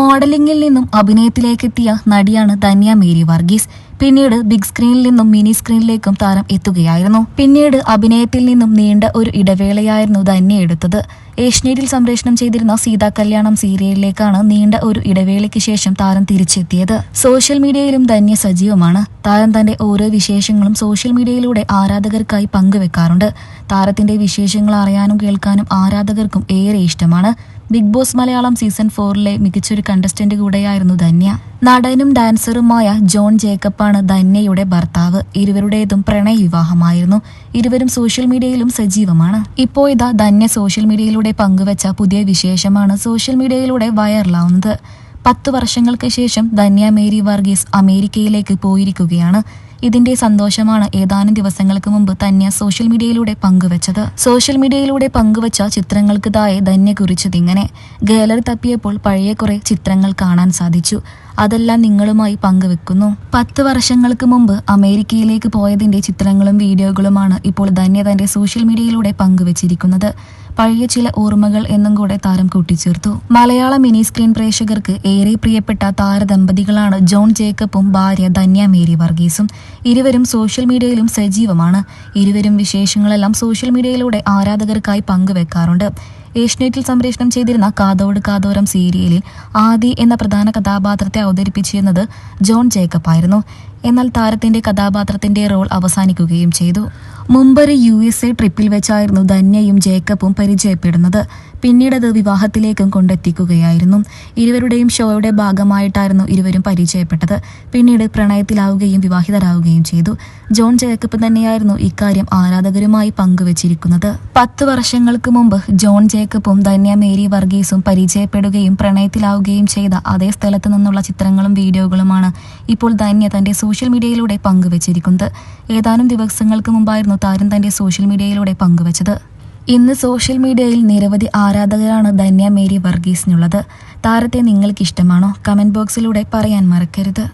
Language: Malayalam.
മോഡലിംഗിൽ നിന്നും അഭിനയത്തിലേക്ക് എത്തിയ നടിയാണ് ധന്യ മേരി വർഗീസ്. പിന്നീട് ബിഗ് സ്ക്രീനിൽ നിന്നും മിനി സ്ക്രീനിലേക്കും താരം എത്തുകയായിരുന്നു. പിന്നീട് അഭിനയത്തിൽ നിന്നും നീണ്ട ഒരു ഇടവേളയായിരുന്നു ധന്യ എടുത്തത്. ഏഷ്യനെറ്റിൽ സംപ്രേഷണം ചെയ്തിരുന്ന സീതാ കല്യാണം സീരിയലിലേക്കാണ് നീണ്ട ഒരു ഇടവേളയ്ക്ക് ശേഷം താരം തിരിച്ചെത്തിയത്. സോഷ്യൽ മീഡിയയിലും ധന്യ സജീവമാണ്. താരം തന്റെ ഓരോ വിശേഷങ്ങളും സോഷ്യൽ മീഡിയയിലൂടെ ആരാധകർക്കായി പങ്കുവെക്കാറുണ്ട്. താരത്തിന്റെ വിശേഷങ്ങൾ അറിയാനും കേൾക്കാനും ആരാധകർക്കും ഏറെ ഇഷ്ടമാണ്. ബിഗ് ബോസ് മലയാളം സീസൺ ഫോറിലെ മികച്ചൊരു കണ്ടസ്റ്റന്റ് കൂടെയായിരുന്നു ധന്യ. നടനും ഡാൻസറുമായ ജോൺ ജേക്കബാണ് ധന്യയുടെ ഭർത്താവ്. ഇരുവരുടേതും പ്രണയ വിവാഹമായിരുന്നു. ഇരുവരും സോഷ്യൽ മീഡിയയിലും സജീവമാണ്. ഇപ്പോ ഇതാ ധന്യ സോഷ്യൽ മീഡിയയിലൂടെ പങ്കുവച്ച പുതിയ വിശേഷമാണ് സോഷ്യൽ മീഡിയയിലൂടെ വൈറലാവുന്നത്. പത്ത് വർഷങ്ങൾക്ക് ശേഷം ധന്യ മേരി വർഗീസ് അമേരിക്കയിലേക്ക് പോയിരിക്കുകയാണ്. ഇതിന്റെ സന്തോഷമാണ് ഏതാനും ദിവസങ്ങൾക്ക് മുമ്പ് ധന്യ സോഷ്യൽ മീഡിയയിലൂടെ പങ്കുവച്ചത്. സോഷ്യൽ മീഡിയയിലൂടെ പങ്കുവച്ച ചിത്രങ്ങൾക്ക് തായെ ധന്യ കുറിച്ചതിങ്ങനെ ഗാലറി തപ്പിയപ്പോൾ പഴയ കുറെ ചിത്രങ്ങൾ കാണാൻ സാധിച്ചു. അതെല്ലാം നിങ്ങളുമായി പങ്കുവെക്കുന്നു. പത്ത് വർഷങ്ങൾക്ക് മുമ്പ് അമേരിക്കയിലേക്ക് പോയതിന്റെ ചിത്രങ്ങളും വീഡിയോകളുമാണ് ഇപ്പോൾ ധന്യ തന്റെ സോഷ്യൽ മീഡിയയിലൂടെ പങ്കുവച്ചിരിക്കുന്നത്. പഴയ ചില ഓർമ്മകൾ എന്നും കൂടെ താരം കൂട്ടിച്ചേർത്തു. മലയാള മിനി സ്ക്രീൻ പ്രേക്ഷകർക്ക് ഏറെ പ്രിയപ്പെട്ട താരദമ്പതികളാണ് ജോൺ ജേക്കബും ഭാര്യ ധന്യ മേരി വർഗീസും. ഇരുവരും സോഷ്യൽ മീഡിയയിലും സജീവമാണ്. ഇരുവരും വിശേഷങ്ങളെല്ലാം സോഷ്യൽ മീഡിയയിലൂടെ ആരാധകർക്കായി പങ്കുവെക്കാറുണ്ട്. ഏഷ്യനെറ്റിൽ സംപ്രേഷണം ചെയ്തിരുന്ന കാതോട് കാതോരം സീരിയലിൽ ആദി എന്ന പ്രധാന കഥാപാത്രത്തെ അവതരിപ്പിച്ചിരുന്നത് ജോൺ ജേക്കബ് ആയിരുന്നു. എന്നാൽ താരത്തിന്റെ കഥാപാത്രത്തിന്റെ റോൾ അവസാനിക്കുകയും ചെയ്തു. മുമ്പൊരു യു എസ് എ ട്രിപ്പിൽ വെച്ചായിരുന്നു ധന്യയും ജേക്കബും പരിചയപ്പെടുന്നത്. പിന്നീട് അത് വിവാഹത്തിലേക്കും കൊണ്ടെത്തിക്കുകയായിരുന്നു. ഇരുവരുടെയും ഷോയുടെ ഭാഗമായിട്ടായിരുന്നു ഇരുവരും പരിചയപ്പെട്ടത്. പിന്നീട് പ്രണയത്തിലാവുകയും വിവാഹിതരാവുകയും ചെയ്തു. ജോൺ ജേക്കബ് തന്നെയായിരുന്നു ഇക്കാര്യം ആരാധകരുമായി പങ്കുവച്ചിരിക്കുന്നത്. പത്ത് വർഷങ്ങൾക്ക് മുമ്പ് ജോൺ ജേക്കബും ധന്യ മേരി വർഗീസും പരിചയപ്പെടുകയും പ്രണയത്തിലാവുകയും ചെയ്ത അതേ സ്ഥലത്ത് നിന്നുള്ള ചിത്രങ്ങളും വീഡിയോകളുമാണ് ഇപ്പോൾ ധന്യ തന്റെ സോഷ്യൽ മീഡിയയിലൂടെ പങ്കുവച്ചിരിക്കുന്നത്. ഏതാനും ദിവസങ്ങൾക്ക് മുമ്പായിരുന്നു താരം തന്റെ സോഷ്യൽ മീഡിയയിലൂടെ പങ്കുവച്ചത്. ഇന്ന് സോഷ്യൽ മീഡിയയിൽ നിരവധി ആരാധകരാണ് ധന്യ മേരി വർഗീസിനുള്ളത്. താരത്തെ നിങ്ങൾക്ക് ഇഷ്ടമാണോ കമന്റ് ബോക്സിലൂടെ പറയാൻ മറക്കരുത്.